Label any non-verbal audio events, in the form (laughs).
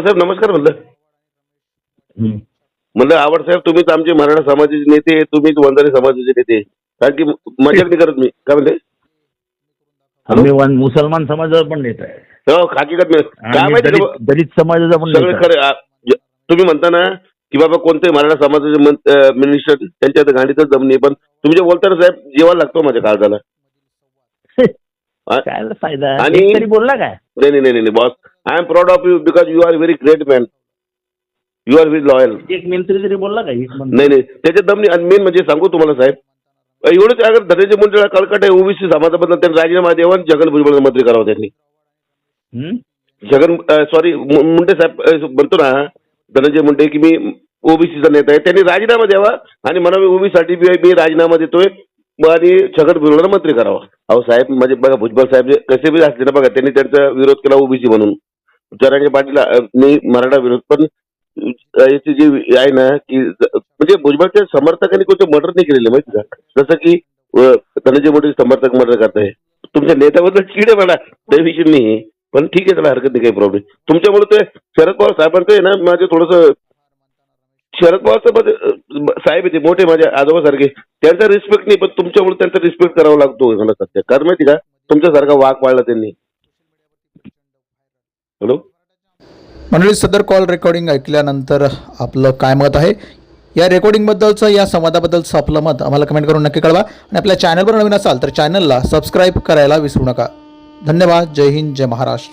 साहेब नमस्कार म्हणलं. हं. म्हणलं आवड साहेब तुम्हीच आमचे मराठा समाजाचे नेते तुम्हीच वंजारी समाजाचे नेते. कारण की मजाक नाही करत मी. काय म्हणते आम्ही वन- मुसलमान समाजाचा पण नेता आहे. हो हकीकत मी. काय माहिती दलित समाजाचा पण सगळं नेता आहे. खरं आ, ज- तुम्ही म्हणता ना की बाबा कोणते मराठा समाजाचे मिनिस्टर त्यांच्या आता गाडीतच जमणे पण तुम्ही जे बोलता ना साहेब जेवायला लागतो माझ्या काळजाला. (laughs) आ- काय फायदा? आणि- एक तरी बोलला काय? नाही नाही नाही नाही boss. I am proud of you because you are very great man you are very loyal एक मंत्री तरी बोलला एक मंत्री. नाही नाही. त्याच्यात दम नाही आणि मेन म्हणजे सांगू तुम्हाला साहेब. एवढंच अगर धनंजय मुंडेला कळकट आहे ओबीसी समाजाबद्दल त्यांनी राजीनामा द्यावा आणि जगन भुजबळ मंत्री करावं त्यांनी. हं? जगन सॉरी मुंडे साहेब अ, म्हणतो ना धनंजय मुंडे की मी ओबीसीचा नेता आहे त्यांनी राजीनामा द्यावा आणि म्हणा मी ओबीसीसाठी बी मी राजीनामा देतोय मग आणि छगन भुजबळला मंत्री करावा. अहो साहेब म्हणजे बघा भुजबळ साहेब जे कसे बी असले ना बघा त्यांनी त्यांचा विरोध केला ओबीसी म्हणून. जरांगे पाटील मी मराठा विरोध पण याची जी आहे ना की म्हणजे भुजबळच्या समर्थकांनी कोणते मर्डर नाही केलेले माहिती का? जसं की धनंजय मोठे समर्थक मर्डर करताय. तुमच्या नेत्याबद्दल चिड आहे मला त्या विषयी नाही. पण ठीक आहे त्याला हरकत नाही काही प्रॉब्लेम तुमच्यामुळे ते शरद पवार साहेबांचं आहे ना माझे थोडस शरद पवार साहेब येते साहेब ते मोठे माझ्या आजोबा सारखे त्यांचा रिस्पेक्ट नाही पण तुमच्यामुळे त्यांचा रिस्पेक्ट करावा लागतो मला सध्या. कारण माहिती का तुमच्यासारखा वाघ पाळला त्यांनी. हॅलो? मंडळी सदर कॉल रेकॉर्डिंग ऐकल्यानंतर आपलं काय मत आहे? या रेकॉर्डिंगबद्दलचं या संवादाबद्दलचं आपलं मत आम्हाला कमेंट करून नक्की कळवा. आणि आपल्या चॅनलवर नवीन असाल तर चॅनलला सबस्क्राईब करायला विसरू नका. धन्यवाद. जय हिंद जय महाराष्ट्र.